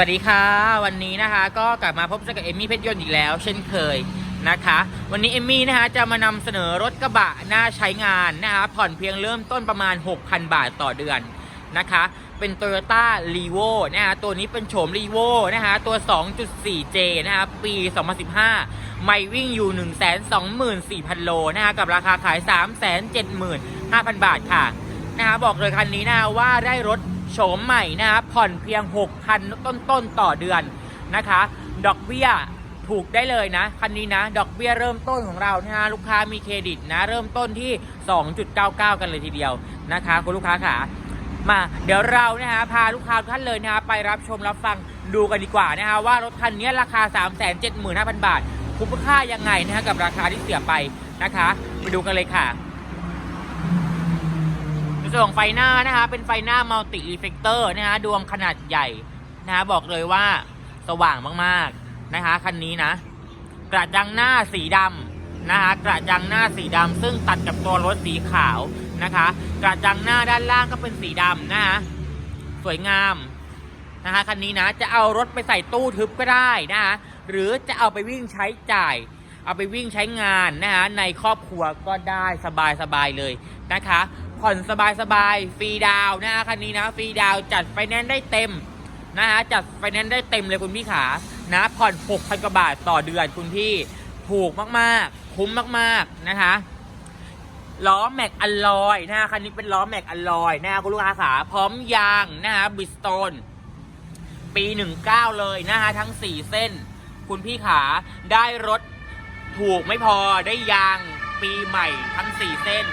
สวัสดีค่ะ วันนี้นะคะก็กลับมาพบกับเอมมี่เพชรยนต์อีกแล้ว เช่นเคยนะคะ วันนี้เอมมี่นะคะจะมานำเสนอรถกระบะน่าใช้งานนะคะผ่อนเพียงเริ่มต้นประมาณ 6,000 บาทต่อเดือนนะคะ เป็น Toyota r e v o นะคะตัวนี้เป็นโฉม r e v o นะคะตัว 2.4J นะคะปี 2015 ไม่วิ่งอยู่ 124,000 โลนะคะกับราคาขาย 375,000 บาทค่ะนะคะบอกเลยคันนี้นะะว่าได้รถ โฉมใหม่นะครับผ่อนเพียง 6,000 ต้นๆต่อเดือนนะคะ ดอกเบี้ยถูกได้เลยนะ คันนี้นะ ดอกเบี้ยเริ่มต้นของเรานะฮะลูกค้ามีเครดิตนะ เริ่มต้นที่ 2.99 กันเลยทีเดียวนะคะ คุณลูกค้าขามาเดี๋ยวเรานะฮะพาลูกค้าทุกท่านเลยนะฮะไปรับชมรับฟังดูกันดีกว่านะฮะว่ารถคันนี้ราคา 375,000 บาท คุ้มค่ายังไงนะฮะกับราคาที่เสียไปนะคะ ไปดูกันเลยค่ะ ส่วนของไฟหน้านะคะเป็นไฟหน้ามัลติรีเฟกเตอร์นะคะดวงขนาดใหญ่นะคะบอกเลยว่าสว่างมากๆนะคะคันนี้นะ กระจังหน้าสีดำนะคะกระจังหน้าสีดำซึ่งตัดกับตัวรถสีขาวนะคะ กระจังหน้าด้านล่างก็เป็นสีดำนะคะสวยงามนะคะคันนี้นะจะเอารถไปใส่ตู้ทึบก็ได้นะคะหรือจะเอาไปวิ่งใช้จ่าย เอาไปวิ่งใช้งานนะคะในครอบครัวก็ได้สบายๆเลยนะคะ ผ่อนสบายๆฟรีดาวนะคะคันนี้นะฟรีดาวจัดไฟแนนซ์ได้เต็มนะคะจัดไฟแนนซ์ได้เต็มเลยคุณพี่ขานะผ่อน 6,000กว่าบาทต่อเดือนคุณพี่ถูกมากๆ คุ้มมากๆนะคะล้อแม็กอลลอยนะคะคันนี้เป็นล้อแม็กอลลอยนะคะคุณลูกค้าขาพร้อมยางนะคะบิสโตนปี 19 เลยนะคะทั้ง 4 เส้น คุณพี่ขาได้รถถูกไม่พอได้ยางปีใหม่ทั้ง 4 เส้น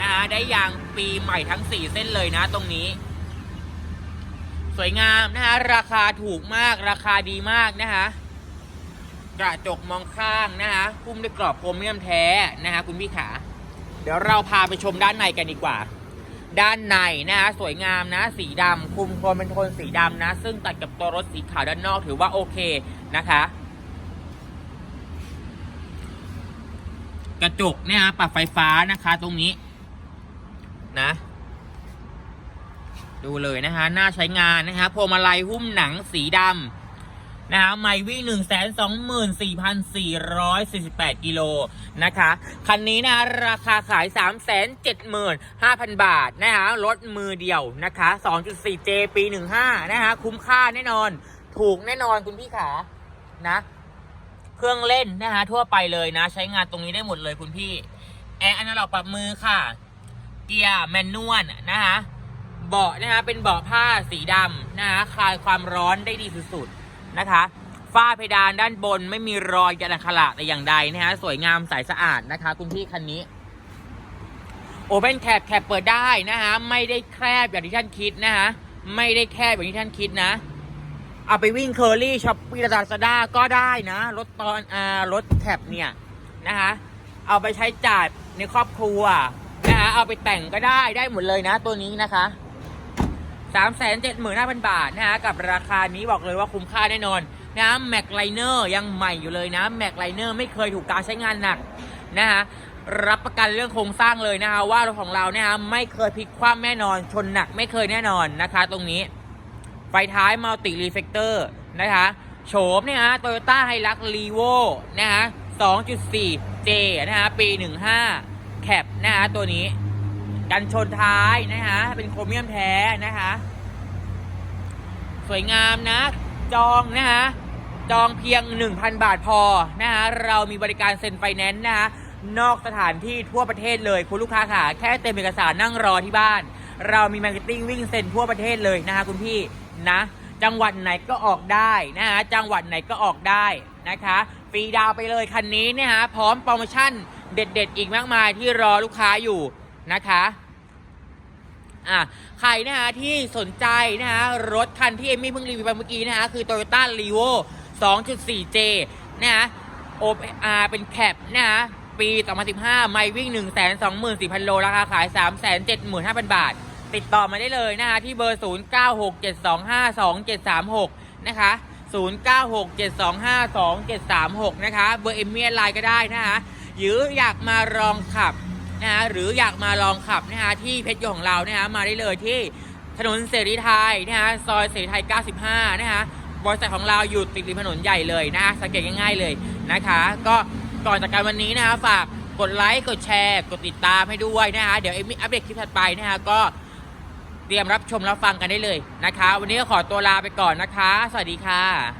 นะฮะได้ยางปีใหม่ทั้ง 4 เส้นเลยนะตรงนี้ สวยงามนะฮะราคาถูกมากราคาดีมากนะคะกระจกมองข้างนะคะหุ้มด้วยกรอบโครเมียมแท้นะคะคุณพี่ขา เดี๋ยวเราพาไปชมด้านในกันดีกว่า ด้านในนะฮะสวยงามนะ สีดำคุมโทนเป็นโทนสีดำนะ ซึ่งตัดกับตัวรถสีขาวด้านนอกถือว่าโอเคนะคะกระจกเนี่ยฮะปรับไฟฟ้านะคะตรงนี้ นะ ดูเลยนะคะน่าใช้งานนะคะพวงมาลัยหุ้มหนังสีดำนะคะไมวิ่ง1 2 4 4 4 8กิโลนะคะ คันนี้นะราคาขาย3 7 5 0 0 0บาทนะคะรถมือเดียวนะคะ 2.4J ปี15นะคะคุ้มค่าแน่นอน ถูกแน่นอนคุณพี่ขานะเครื่องเล่นนะคะทั่วไปเลยนะ ใช้งานตรงนี้ได้หมดเลยคุณพี่ แอร์อนาล็อกปรับมือค่ะ เกียร์แมนนวลนะคะเบาะนะคะเป็นเบาะผ้าสีดำนะคะคลายความร้อนได้ดีสุดๆนะคะฝ้าเพดานด้านบนไม่มีรอยกระขละแต่อย่างใดนะคะสวยงามใสสะอาดนะคะคุณพี่คันนี้โอเ n นแคปแคปเปิดได้นะคะไม่ได้แคบอย่างที่ท่านคิดนะคะไม่ได้แคบอย่างที่ท่านคิดนะ เอาไปวิ่งเคอรี่ช็อปปี้ลาซาด้าก็ได้นะ รถตอนอ่ารถแคปเนี่ยนะคะเอาไปใช้จ่ายในครอบครัว เอาไปแต่งก็ได้ได้หมดเลยนะ ตัวนี้นะคะสามแสนเจ็ดหมื่นห้าพันบาทนะคะกับราคานี้บอกเลยว่าคุ้มค่าแน่นอนนะแม็กไลเนอร์ยังใหม่อยู่เลยนะแม็กไลเนอร์ไม่เคยถูกการใช้งานหนักนะคะรับประกันเรื่องโครงสร้างเลยนะคะว่ารถของเราเนี่ยฮะไม่เคยพลิกคว่ำแน่นอน ชนหนักไม่เคยแน่นอนนะคะ ตรงนี้ ไฟท้ายมัลติรีเฟกเตอร์นะคะโฉมเนี่ยฮะโตโยต้าไฮรักรีโวนะฮะ 2.4J นะฮะปี 15 แคปนะฮะตัวนี้ กันชนท้ายนะฮะเป็นโครเมียมแท้นะคะสวยงามนะ จองนะฮะจองเพียง 1,000 บาทพอนะฮะเรามีบริการเซ็นไฟแนนซ์นะฮะนอกสถานที่ทั่วประเทศเลยคุณลูกค้าค่ะ แค่เต็มเอกสารนั่งรอที่บ้าน เรามีมาร์เก็ตติ้งวิ่งเซ็นทั่วประเทศเลยนะคะคุณพี่นะ จังหวัดไหนก็ออกได้นะฮะจังหวัดไหนก็ออกได้นะคะฟรีดาวไปเลยคันนี้เนี่ยฮะพร้อมโปรโมชั่น เด็ด ๆ อีกมากมายที่รอลูกค้าอยู่นะคะอะใครนะฮะที่สนใจนะฮะรถคันที่เอมมี่เพิ่งรีวิวไปเมื่อกี้นะฮะคือ Toyota r e v o 2.4J นะฮะ OR เป็นแคปนะฮะปี 2015 ไม่วิ่ง 124,000 โล ราคาขาย 375,000 บาท ติดต่อมาได้เลยนะคะที่เบอร์ 0967252736 นะคะ 0967252736 นะคะ เบอร์เอมเมียไลน์ก็ได้นะคะ หรืออยากมาลองขับนะคะหรืออยากมาลองขับนะคะที่เพชรยของเรานะคะมาได้เลยที่ถนนเสรีไทยนะฮะซอยเสรีไทย 95 นะฮะบริษัทของเราอยู่ติดริมถนนใหญ่เลยนะฮะสังเกตง่ายๆเลยนะคะ ก็ก่อนจากการวันนี้นะฮะฝากกดไลค์กดแชร์ กดติดตามให้ด้วยนะฮะเดี๋ยวเอมมี่อัปเดตคลิปถัดไปนะฮะก็เตรียมรับชมรับฟังกันได้เลยนะคะ วันนี้ก็ขอตัวลาไปก่อนนะคะ สวัสดีค่ะ